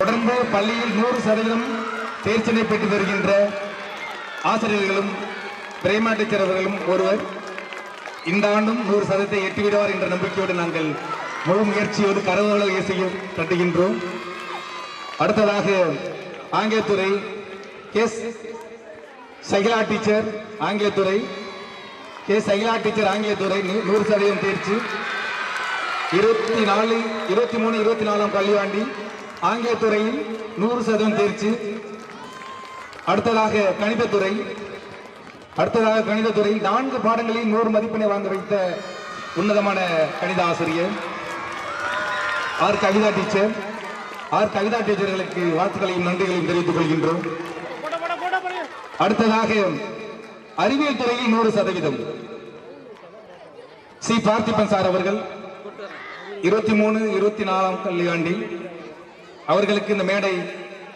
தொடர்ந்து பள்ளியில் நூறு சதவீதம் தேர்ச்சினை பெற்று வருகின்ற ஆசிரியர்களும் பிரேமா டீச்சர் அவர்களும் ஒருவர் இந்த ஆண்டும் நூறு சதவீதத்தை எட்டிவிடுவார் என்ற நம்பிக்கையோடு நாங்கள் முழு முயற்சியோடு கரவுகளை இசையும் தட்டுகின்றோம். அடுத்ததாக ஆங்கிலத்துறை எஸ் சகிலா டீச்சர் ஆங்கிலத்துறை கே சகிலா டீச்சர் ஆங்கிலத்துறை நூறு சதவீதம் தேர்ச்சி. இருபத்தி நாலு இருபத்தி மூணு இருபத்தி நாலாம் ஆங்கில ஆங்கிலத்துறையில் நூறு சதவீதம் தேர்ச்சி. அடுத்ததாக கணிதத்துறை. அடுத்ததாக கணிதத்துறை. நான்கு பாடங்களில் நூறு மதிப்பெண்ணை வாங்க வைத்த உன்னதமான கணித ஆசிரியர். R. Kavitha teacher. R. Kavitha டீச்சர்களுக்கு வாழ்த்துக்களையும் நன்றிகளையும் தெரிவித்துக் கொள்கின்றோம். அடுத்ததாக அறிவியல் துறையில் நூறு சதவீதம். சி. பார்த்திபன் சார் அவர்கள். இருபத்தி மூணு இருபத்தி நாலாம் கல்வியாண்டில் அவர்களுக்கு இந்த மேடை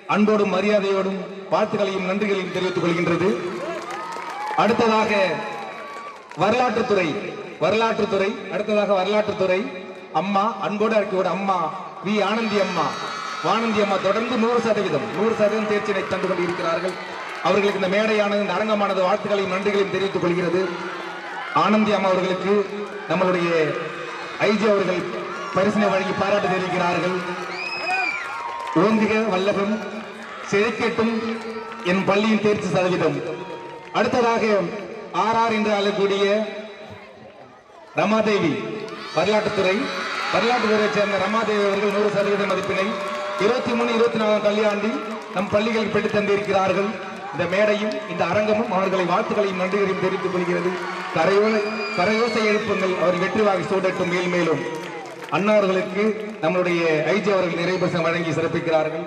அன்போடும் மரியாதையோடும் வாழ்த்துக்களையும் நன்றிகளையும் தெரிவித்துக் கொள்கின்றது. அடுத்ததாக வரலாற்றுத்துறை வரலாற்றுத்துறை அடுத்ததாக வரலாற்றுத்துறை அம்மா அன்போடு அழைக்கோட அம்மா வி. ஆனந்தி அம்மா. வானந்தி அம்மா தொடர்ந்து நூறு சதவீதம் நூறு சதவீதம் தேர்ச்சினை தந்து கொண்டிருக்கிறார்கள். அவர்களுக்கு இந்த மேடையானது இந்த அரங்கமானது வாழ்த்துக்களையும் நன்றிகளையும் தெரிவித்துக் கொள்கிறது. ஆனந்தி அம்மா அவர்களுக்கு நம்மளுடைய ஐஜி அவர்கள் பரிசனை வழங்கி பாராட்டு தெரிவிக்கிறார்கள். ஓங்குக வல்லபம் செழிக்கட்டும் என் பள்ளியின் தேர்ச்சி சதவீதம். அடுத்ததாக ஆர்ஆர் என்று அழக்கூடிய ரமாதேவி வரலாற்றுத்துறை. வரலாற்றுத்துறையைச் சேர்ந்த ரமாதேவி அவர்கள் நூறு சதவீத மதிப்பினை இருபத்தி மூணு இருபத்தி நாலாம் கல்வியாண்டில் நம் பள்ளிகள் பெற்று தந்திருக்கிறார்கள். இந்த மேடையும் இந்த அரங்கமும் அவர்களை வாழ்த்துக்களையும் நன்றிகளையும் தெரிவித்துக் கொள்கிறது. கரையோல கரையோசை எழுப்புங்கள் அவர் வெற்றி வாகி சூடட்டும் மேல் மேலும். அன்னவர்களுக்கு நம்மளுடைய ஐஜி அவர்கள் நிறைவு வழங்கி சிறப்பிக்கிறார்கள்.